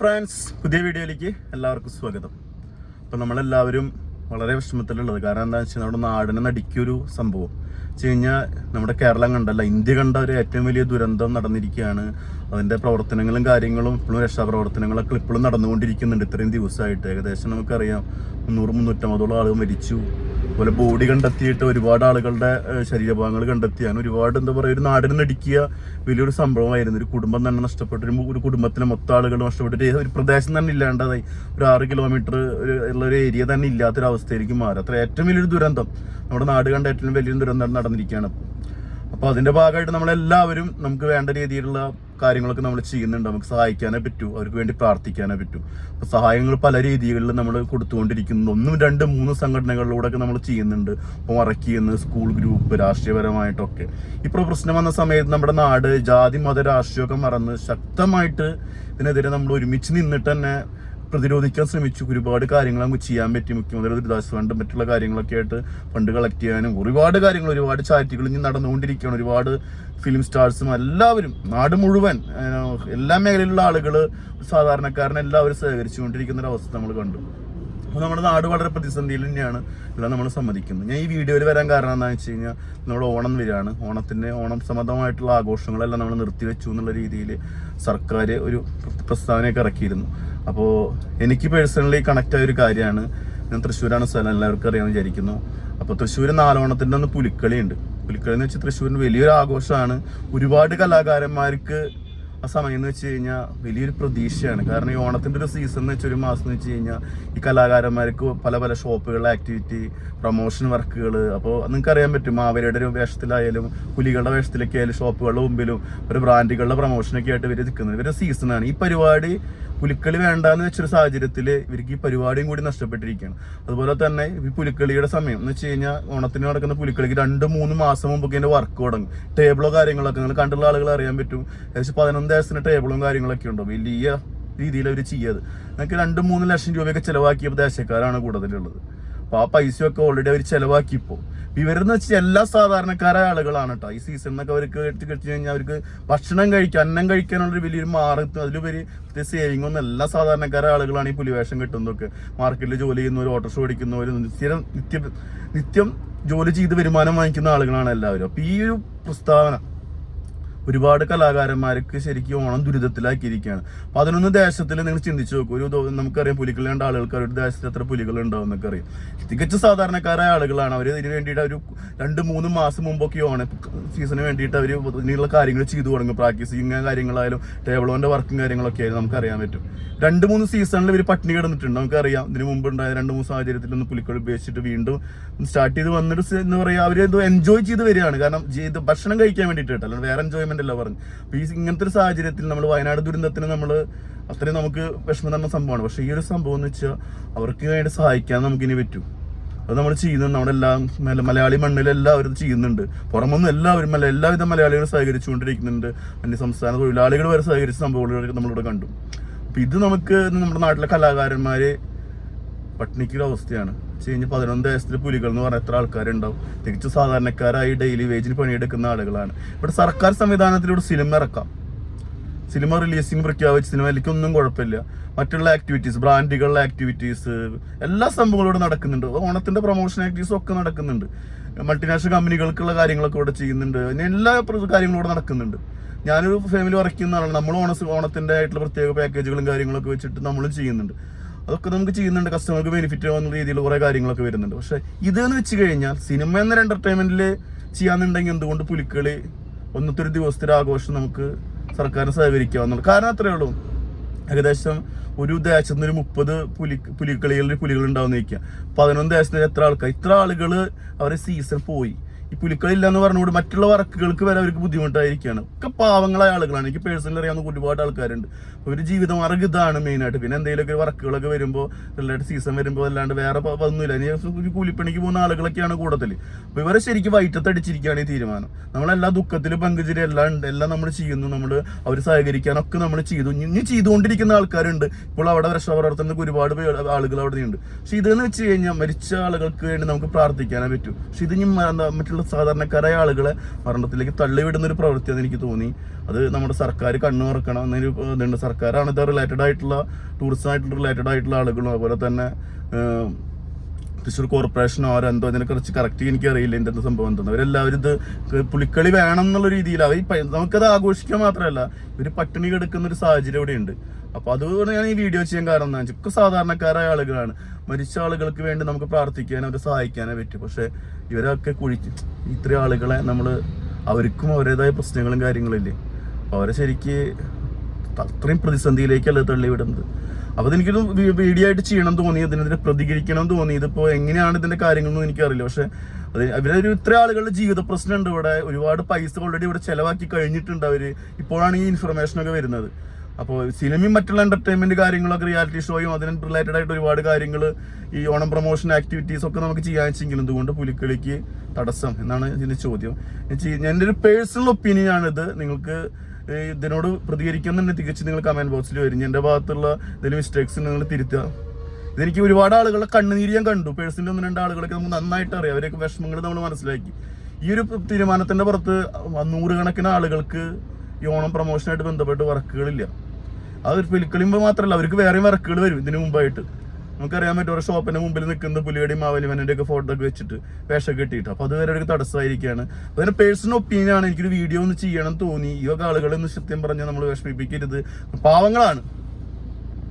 Friends പുതിയ വീഡിയോയിലേക്ക് എല്ലാവർക്കും സ്വാഗതം. അപ്പം നമ്മളെല്ലാവരും വളരെ വിഷമത്തിലുള്ളത്. കാരണം എന്താണെന്ന് വെച്ചാൽ നമ്മുടെ നാടിനെ നടിക്കൊരു സംഭവം. വെച്ച് കഴിഞ്ഞാൽ നമ്മുടെ കേരളം കണ്ടല്ല ഇന്ത്യ കണ്ട ഒരു ഏറ്റവും വലിയ ദുരന്തം നടന്നിരിക്കുകയാണ്. അതിന്റെ പ്രവർത്തനങ്ങളും കാര്യങ്ങളും ഇപ്പോഴും രക്ഷാപ്രവർത്തനങ്ങളൊക്കെ ഇപ്പോഴും നടന്നുകൊണ്ടിരിക്കുന്നുണ്ട്. ഇത്രയും ദിവസമായിട്ട്. ഏകദേശം നമുക്കറിയാം മുന്നൂറ് മുന്നൂറ്റമ്പതോളം ആളുകൾ മരിച്ചു. അതുപോലെ ബോഡി കണ്ടെത്തിയിട്ട് ഒരുപാട് ആളുകളുടെ ശരീരഭാഗങ്ങൾ കണ്ടെത്തിയാൽ ഒരുപാട് എന്താ പറയുക ഒരു നാടിനെ നടിക്കുക വലിയൊരു സംഭവമായിരുന്നു. ഒരു കുടുംബം തന്നെ നഷ്ടപ്പെട്ടു. ഒരു ഒരു കുടുംബത്തിലെ മൊത്തം ആളുകൾ നഷ്ടപ്പെട്ടു. ഒരു- പ്രദേശം തന്നെ ഇല്ലാണ്ടായി. ഒരു ആറ് കിലോമീറ്റർ ഉള്ള ഒരു ഏരിയ തന്നെ ഇല്ലാത്തൊരു അവസ്ഥയിലേക്ക് മാറി. അത്ര ഏറ്റവും വലിയൊരു ദുരന്തം. നമ്മുടെ നാട് കണ്ട ഏറ്റവും വലിയൊരു ദുരന്തം നടന്നിരിക്കുകയാണ്. അപ്പോൾ അതിന്റെ ഭാഗമായിട്ട് നമ്മളെല്ലാവരും നമുക്ക് വേണ്ട രീതിയിലുള്ള കാര്യങ്ങളൊക്കെ നമ്മൾ ചെയ്യുന്നുണ്ട്. നമുക്ക് സഹായിക്കാനേ പറ്റൂ. അവർക്ക് വേണ്ടി പ്രാർത്ഥിക്കാനേ പറ്റൂ. അപ്പോൾ സഹായങ്ങൾ പല രീതികളിൽ നമ്മൾ കൊടുത്തുകൊണ്ടിരിക്കുന്നു. ഒന്നും രണ്ട് മൂന്ന് സംഘടനകളിലൂടെയൊക്കെ നമ്മൾ ചെയ്യുന്നുണ്ട്. ഇപ്പോൾ മറക്കിയെന്ന് സ്കൂൾ ഗ്രൂപ്പ് രാഷ്ട്രീയപരമായിട്ടൊക്കെ. ഇപ്പോൾ പ്രശ്നം വന്ന സമയത്ത് നമ്മുടെ നാട് ജാതി മത രാഷ്ട്രീയമൊക്കെ മറന്ന് ശക്തമായിട്ട് ഇതിനെതിരെ നമ്മൾ ഒരുമിച്ച് നിന്നിട്ട് തന്നെ പ്രതിരോധിക്കാൻ ശ്രമിച്ചു. ഒരുപാട് കാര്യങ്ങൾ നമുക്ക് ചെയ്യാൻ പറ്റി. മുഖ്യമന്ത്രി ദുരിതാശ്വാസ ഫണ്ടും മറ്റുള്ള കാര്യങ്ങളൊക്കെ ആയിട്ട് ഫണ്ട് കളക്ട് ചെയ്യാനും ഒരുപാട് കാര്യങ്ങൾ ഒരുപാട് ചാരിറ്റികൾ ഇനി നടന്നുകൊണ്ടിരിക്കുകയാണ്. ഒരുപാട് ഫിലിം സ്റ്റാർസും എല്ലാവരും നാട് മുഴുവൻ എല്ലാ മേഖലയിലുള്ള ആളുകൾ സാധാരണക്കാരനെ എല്ലാവരും സഹകരിച്ചുകൊണ്ടിരിക്കുന്ന ഒരു അവസ്ഥ നമ്മൾ കണ്ടു. അപ്പോൾ നമ്മുടെ നാട് വളരെ പ്രതിസന്ധിയിൽ തന്നെയാണ്. എല്ലാം നമ്മൾ സമ്മതിക്കുന്നത് ഞാൻ ഈ വീഡിയോയിൽ വരാൻ കാരണം എന്താണെന്ന് വെച്ച് കഴിഞ്ഞാൽ നമ്മുടെ ഓണം വരികയാണ്. ഓണത്തിന്റെ ഓണം സംബന്ധമായിട്ടുള്ള ആഘോഷങ്ങളെല്ലാം നമ്മൾ നിർത്തിവെച്ചു എന്നുള്ള രീതിയിൽ സർക്കാർ ഒരു പ്രസ്താവനയൊക്കെ ഇറക്കിയിരുന്നു. അപ്പോൾ എനിക്ക് പേഴ്സണലി കണക്റ്റ് ആയ ഒരു കാര്യമാണ്. ഞാൻ തൃശ്ശൂരാണ് സ്ഥലം എല്ലാവർക്കും അറിയാമെന്ന് വിചാരിക്കുന്നു. അപ്പോൾ തൃശ്ശൂർ നാലോണത്തിന്റെ ഒന്ന് പുലിക്കളിയുണ്ട്. പുലിക്കളി എന്ന് വെച്ചാൽ തൃശ്ശൂരിന് വലിയൊരു ആഘോഷമാണ്. ഒരുപാട് കലാകാരന്മാർക്ക് ആ സമയം എന്ന് വെച്ച് കഴിഞ്ഞാൽ വലിയൊരു പ്രതീക്ഷയാണ്. കാരണം ഈ ഓണത്തിന്റെ ഒരു സീസൺ എന്ന് വെച്ചാൽ ഒരു മാസം എന്ന് വെച്ച് കഴിഞ്ഞാൽ ഈ കലാകാരന്മാർക്ക് പല പല ഷോപ്പുകളിലെ ആക്ടിവിറ്റി പ്രൊമോഷൻ വർക്കുകൾ അപ്പോൾ നിങ്ങൾക്ക് അറിയാൻ പറ്റും മാവേലിയുടെ ഒരു വേഷത്തിലായാലും പുലികളുടെ വേഷത്തിലൊക്കെ ആയാലും ഷോപ്പുകളുടെ മുമ്പിലും ഒരു ബ്രാൻഡുകളുടെ പ്രൊമോഷനൊക്കെ ആയിട്ട് ഇവർ നിൽക്കുന്നത് ഇവരുടെ സീസണാണ് ഈ പരിപാടി പുലിക്കളി വേണ്ടാന്ന് വെച്ചൊരു സാഹചര്യത്തിൽ ഇവർക്ക് ഈ പരിപാടിയും കൂടി നഷ്ടപ്പെട്ടിരിക്കുകയാണ്. അതുപോലെ തന്നെ ഈ പുലിക്കളിയുടെ സമയം എന്ന് വെച്ച് കഴിഞ്ഞാൽ ഓണത്തിന് നടക്കുന്ന പുലിക്കളിക്ക് രണ്ട് മൂന്ന് മാസം മുമ്പൊക്കെ അതിന്റെ വർക്ക് തുടങ്ങും. ടേബിളോ കാര്യങ്ങളൊക്കെ നിങ്ങൾ കണ്ടുള്ള ആളുകൾ അറിയാൻ പറ്റും. ഏകദേശം പതിനൊന്ന് ദിവസത്തിന് ടേബിളും കാര്യങ്ങളൊക്കെ ഉണ്ടോ? വലിയ രീതിയിൽ അവർ ചെയ്യാത് നിങ്ങൾക്ക് രണ്ട് മൂന്ന് ലക്ഷം രൂപയൊക്കെ ചിലവാക്കിയ ദേശക്കാരാണ് കൂടുതലുള്ളത്. അപ്പൊ ആ ഒക്കെ ഓൾറെഡി അവർ ചെലവാക്കിയപ്പോ ഇവരെന്ന് വെച്ചാൽ എല്ലാ സാധാരണക്കാരായ ആളുകളാണ് കേട്ടോ. ഈ സീസണിനൊക്കെ അവർക്ക് എടുത്ത് കഴിച്ചു കഴിഞ്ഞാൽ അവർക്ക് ഭക്ഷണം കഴിക്കുക അന്നം കഴിക്കാനുള്ള ഒരു വലിയൊരു മാർഗം അതിലുപരി സേവിങ് ഒന്നും എല്ലാ സാധാരണക്കാരായ ആളുകളാണ് ഈ പുലിവേഷം കിട്ടുന്നതൊക്കെ. മാർക്കറ്റിൽ ജോലി ചെയ്യുന്നവർ ഓട്ടോറിക്ഷ ഓടിക്കുന്നവർ സ്ഥിരം നിത്യം നിത്യം ജോലി ചെയ്ത് വരുമാനം വാങ്ങിക്കുന്ന ആളുകളാണ് എല്ലാവരും. അപ്പൊ ഈ ഒരു പ്രസ്താവന ഒരുപാട് കലാകാരന്മാർക്ക് ശരിക്കും ഓണം ദുരിതത്തിലാക്കിയിരിക്കുകയാണ്. പതിനൊന്ന് ദേശത്തിൽ നിങ്ങൾ ചിന്തിച്ചു നോക്കൂ. ഒരു നമുക്കറിയാം പുലികളുണ്ട് ആളുകൾക്ക് ഒരു ദേശത്ത് എത്ര പുലികൾ ഉണ്ടാവും എന്നൊക്കെ അറിയാം. തികച്ച സാധാരണക്കാരായ ആളുകളാണ്. അവർ ഇതിന് വേണ്ടിയിട്ട് ഒരു രണ്ട് മൂന്ന് മാസം മുമ്പൊക്കെ ഓണം സീസണിന് വേണ്ടിയിട്ട് അവർ ഇതിനുള്ള കാര്യങ്ങൾ ചെയ്തു തുടങ്ങും. പ്രാക്ടീസിങ് കാര്യങ്ങളായാലും ടേബിളോന്റെ വർക്കും കാര്യങ്ങളൊക്കെ ആയാലും നമുക്ക് അറിയാൻ പറ്റും. രണ്ട് മൂന്ന് സീസണിൽ ഇവർ പട്ടിണി കിടന്നിട്ടുണ്ട്. നമുക്കറിയാം. ഇതിന് മുമ്പ് ഉണ്ടായ രണ്ട് മൂന്ന് സാഹചര്യത്തിൽ ഒന്ന് പുലിക്കൾ ഉപയോഗിച്ചിട്ട് വീണ്ടും സ്റ്റാർട്ട് ചെയ്ത് വന്നിട്ട് എന്ന് പറയാ അവർ എന്തോ എൻജോയ് ചെയ്ത് വരികയാണ്. കാരണം ഭക്ഷണം കഴിക്കാൻ വേണ്ടിയിട്ട് കേട്ടോ. അല്ലാണ്ട് വേറെ എൻജോയ്മെന്റ് അല്ല പറഞ്ഞു. അപ്പൊ ഈ ഇങ്ങനത്തെ ഒരു സാഹചര്യത്തിൽ നമ്മൾ വയനാട് ദുരന്തത്തിന് നമ്മൾ അത്രയും നമുക്ക് വിഷമം തന്ന സംഭവമാണ്. പക്ഷെ ഈ ഒരു സംഭവം എന്ന് വെച്ചാൽ അവർക്ക് വേണ്ടി സഹായിക്കാൻ നമുക്ക് ഇനി പറ്റും. അത് നമ്മൾ ചെയ്യുന്നുണ്ട്. നമ്മുടെ എല്ലാ മല- മലയാളി മണ്ണിൽ എല്ലാവരും ചെയ്യുന്നുണ്ട്. പുറമൊന്നും എല്ലാവരും മല എല്ലാവിധ മലയാളികളും സഹകരിച്ചുകൊണ്ടിരിക്കുന്നുണ്ട്. അന്യ സംസ്ഥാന തൊഴിലാളികൾ വരെ സഹകരിച്ച സംഭവങ്ങൾ നമ്മളിവിടെ കണ്ടു. അപ്പൊ ഇത് നമുക്ക് നമ്മുടെ നാട്ടിലെ കലാകാരന്മാരെ പട്ടിണിക്കൊരു അവസ്ഥയാണ് വെച്ച് കഴിഞ്ഞാൽ പതിനൊന്ന് ദേശത്തിലെ പുലികൾ എന്ന് പറഞ്ഞാൽ എത്ര ആൾക്കാരുണ്ടാവും. തികച്ചു സാധാരണക്കാരായി ഡെയിലി വേജിന് പണിയെടുക്കുന്ന ആളുകളാണ്. ഇവിടെ സർക്കാർ സംവിധാനത്തിലൂടെ സിനിമ ഇറക്കാം. സിനിമ റിലീസിങ് പ്രഖ്യാപിച്ച സിനിമയിലേക്ക് ഒന്നും കുഴപ്പമില്ല. മറ്റുള്ള ആക്ടിവിറ്റീസ് ബ്രാൻഡുകളുടെ ആക്ടിവിറ്റീസ് എല്ലാ സംഭവങ്ങളും ഇവിടെ നടക്കുന്നുണ്ട്. ഓണത്തിന്റെ പ്രൊമോഷൻ ആക്ടിവിറ്റീസും ഒക്കെ നടക്കുന്നുണ്ട്. മൾട്ടിനാഷണൽ കമ്പനികൾക്കുള്ള കാര്യങ്ങളൊക്കെ ഇവിടെ ചെയ്യുന്നുണ്ട്. എല്ലാ കാര്യങ്ങളും ഇവിടെ നടക്കുന്നുണ്ട്. ഞാനൊരു ഫാമിലി വർക്ക് ചെയ്യുന്ന ആളാണ്. നമ്മൾ ഓണ ഓണത്തിന്റെ ആയിട്ടുള്ള പ്രത്യേക പാക്കേജുകളും കാര്യങ്ങളൊക്കെ വെച്ചിട്ട് നമ്മളും ചെയ്യുന്നുണ്ട്. അതൊക്കെ നമുക്ക് ചെയ്യുന്നുണ്ട്. കസ്റ്റമർക്ക് ബെനിഫിറ്റ് ആവുന്ന രീതിയിൽ കുറെ കാര്യങ്ങളൊക്കെ വരുന്നുണ്ട്. പക്ഷെ ഇതെന്ന് വെച്ച് കഴിഞ്ഞാൽ സിനിമ എന്നൊരു എന്റർടൈൻമെന്റിൽ ചെയ്യാന്നുണ്ടെങ്കിൽ എന്തുകൊണ്ട് പുലിക്കളി ഒന്നത്തെ ഒരു ദിവസത്തെ ആഘോഷം നമുക്ക് സർക്കാരിന് സഹകരിക്കാവുന്നുള്ളൂ കാരണം അത്രേ ഉള്ളൂ. ഏകദേശം ഒരു ദേശത്ത് നിന്ന് ഒരു മുപ്പത് പുലി പുലിക്കളികളിൽ പുലികൾ ഉണ്ടാവുന്ന നിൽക്കുക പതിനൊന്ന് ദേശത്തിന് എത്ര ആൾക്കാർ ഇത്ര ആളുകൾ അവരെ സീസൺ പോയി. ഈ പുലിക്കളില്ല എന്ന് പറഞ്ഞുകൊണ്ട് മറ്റുള്ള വർക്കുകൾക്ക് വരെ അവർക്ക് ബുദ്ധിമുട്ടായിരിക്കുകയാണ്. ഒക്കെ പാവങ്ങളായ ആളുകളാണ്. എനിക്ക് പേഴ്സണലി അറിയാവുന്ന ഒരുപാട് ആൾക്കാരുണ്ട്. ഒരു ജീവിതമാർഗം ഇതാണ് മെയിനായിട്ട് പിന്നെ എന്തെങ്കിലുമൊക്കെ വർക്കുകളൊക്കെ വരുമ്പോൾ റിലേറ്റഡ് സീസൺ വരുമ്പോൾ അല്ലാണ്ട് വേറെ ഒന്നുമില്ല ഇനി കൂലിപ്പണിക്ക് പോകുന്ന ആളുകളൊക്കെയാണ് കൂടുതൽ അപ്പോൾ ഇവരെ ശരിക്കും വയറ്റത്തടിച്ചിരിക്കുകയാണ് ഈ തീരുമാനം. നമ്മളെല്ലാ ദുഃഖത്തിലും പങ്കുചേരി. എല്ലാം ഉണ്ട്. എല്ലാം നമ്മൾ ചെയ്യുന്നു. നമ്മൾ അവർ സഹകരിക്കാനൊക്കെ നമ്മൾ ചെയ്തു. ഇനി- ചെയ്തുകൊണ്ടിരിക്കുന്ന ആൾക്കാരുണ്ട്. ഇപ്പോൾ അവിടെ രക്ഷാപ്രവർത്തനത്തിന് ഒരുപാട് ആളുകൾ അവിടെ ഉണ്ട് പക്ഷെ ഇതെന്ന് വെച്ച് കഴിഞ്ഞാൽ മരിച്ച ആളുകൾക്ക് വേണ്ടി നമുക്ക് പ്രാർത്ഥിക്കാനേ പറ്റൂ. പക്ഷെ ഇത് ഇനി മറ്റുള്ള സാധാരണക്കാരായ ആളുകളെ മരണത്തിലേക്ക് തള്ളിവിടുന്ന ഒരു പ്രവൃത്തിയാന്ന് എനിക്ക് തോന്നി. അത് നമ്മുടെ സർക്കാർ കണ്ണു തുറക്കണം എന്നൊരു ഇതുണ്ട്. സർക്കാരാണ് ഇത് റിലേറ്റഡ് ആയിട്ടുള്ള ടൂറിസമായിട്ട് റിലേറ്റഡ് ആയിട്ടുള്ള ആളുകളും അതുപോലെ തന്നെ തൃശ്ശൂർ കോർപ്പറേഷനോ ആരോ എന്തോ ഇതിനെക്കുറിച്ച് കറക്റ്റ് എനിക്ക് അറിയില്ല ഇതിന്റെ സംഭവം എന്തെന്ന്. അവരെല്ലാവരും ഇത് പുളിക്കളി വേണം എന്നുള്ള രീതിയിൽ അവർ നമുക്കത് ആഘോഷിക്കാൻ മാത്രമല്ല ഇവർ പട്ടിണി കിടക്കുന്ന ഒരു സാഹചര്യം ഇവിടെ ഉണ്ട് അപ്പൊ അതുകൊണ്ട് ഞാൻ ഈ വീഡിയോ ചെയ്യാൻ കാരണം എന്താ വെച്ചാൽ സാധാരണക്കാരായ ആളുകളാണ്. മരിച്ച ആളുകൾക്ക് വേണ്ടി നമുക്ക് പ്രാർത്ഥിക്കാനും അവരെ സഹായിക്കാനേ പറ്റും. പക്ഷെ ഇവരൊക്കെ കുഴിച്ച് ഇത്രയും ആളുകളെ നമ്മൾ അവർക്കും അവരുടേതായ പ്രശ്നങ്ങളും കാര്യങ്ങളില്ലേ? അപ്പോൾ അവരെ ശരിക്ക് അത്രയും പ്രതിസന്ധിയിലേക്കല്ല തള്ളിവിടുന്നത്. അപ്പോൾ അതെനിക്കൊരു വീഡിയോ ആയിട്ട് ചെയ്യണം തോന്നി അതിനെതിരെ പ്രതികരിക്കണം തോന്നി. ഇതിപ്പോൾ എങ്ങനെയാണ് ഇതിന്റെ കാര്യങ്ങളൊന്നും എനിക്കറിയില്ല. പക്ഷെ അത് ഇവരൊരു ഇത്ര ആളുകളുടെ ജീവിത പ്രശ്നമുണ്ട് ഇവിടെ. ഒരുപാട് പൈസ ഓൾറെഡി ഇവിടെ ചിലവാക്കി കഴിഞ്ഞിട്ടുണ്ട് അവർ ഇപ്പോഴാണ് ഈ ഇൻഫർമേഷനൊക്കെ വരുന്നത്. അപ്പോൾ സിനിമയും മറ്റുള്ള എന്റർടൈൻമെന്റ് കാര്യങ്ങളൊക്കെ റിയാലിറ്റി ഷോയും അതിന് റിലേറ്റഡ് ആയിട്ട് ഒരുപാട് കാര്യങ്ങൾ ഈ ഓണം പ്രൊമോഷൻ ആക്ടിവിറ്റീസ് ഒക്കെ നമുക്ക് ചെയ്യാൻ വെച്ചെങ്കിലും എന്തുകൊണ്ട് പുലിക്കളിക്ക് തടസ്സം? എന്നാണ് ഇതിന്റെ ചോദ്യം. എന്റെ ഒരു പേഴ്സണൽ ഒപ്പീനിയൻ ആണിത്. നിങ്ങൾക്ക് ഇതിനോട് ഇതിനോട് പ്രതികരിക്കുന്നുണ്ടെങ്കിൽ തികച്ച് നിങ്ങൾ കമന്റ് ബോക്സിൽ വരും. എന്റെ ഭാഗത്തുള്ള എന്തെങ്കിലും മിസ്റ്റേക്സ് നിങ്ങൾ തിരുത്തുക. ഇതെനിക്ക് ഒരുപാട് ആളുകളെ കണ്ണുനീര് ഞാൻ കണ്ടു. പേഴ്സണലി ഒന്ന് രണ്ട് ആളുകളൊക്കെ നമുക്ക് നന്നായിട്ട് അറിയാം. അവരൊക്കെ വിഷമങ്ങൾ നമ്മൾ മനസ്സിലാക്കി. ഈ ഒരു തീരുമാനത്തിന്റെ പുറത്ത് നൂറുകണക്കിന് ആളുകൾക്ക് ഈ ഓണം പ്രൊമോഷനായിട്ട് ബന്ധപ്പെട്ട് വർക്കുകളില്ല അത് പുലിക്കളിയുമ്പോൾ മാത്രമല്ല അവർക്ക് വേറെയും വർക്കുകൾ വരും ഇതിനു മുമ്പായിട്ട്. നമുക്കറിയാൻ പറ്റും ഒരു ഷോപ്പിന്റെ മുമ്പിൽ നിൽക്കുന്ന പുലിയുടെയും മാവലിമനന്റെ ഒക്കെ ഫോട്ടോ ഒക്കെ വെച്ചിട്ട് വേഷം കെട്ടിയിട്ട്. അപ്പൊ അത് വരെ ഒരു തടസ്സമായിരിക്കുകയാണ് അതിന് പേഴ്സണൽ ഒപ്പീനിയൻ ആണ്. എനിക്കൊരു വീഡിയോ ഒന്ന് ചെയ്യണം തോന്നി. ഈ ആളുകളെന്ന് സത്യം പറഞ്ഞാൽ നമ്മൾ വിഷമിപ്പിക്കരുത്. പാവങ്ങളാണ്.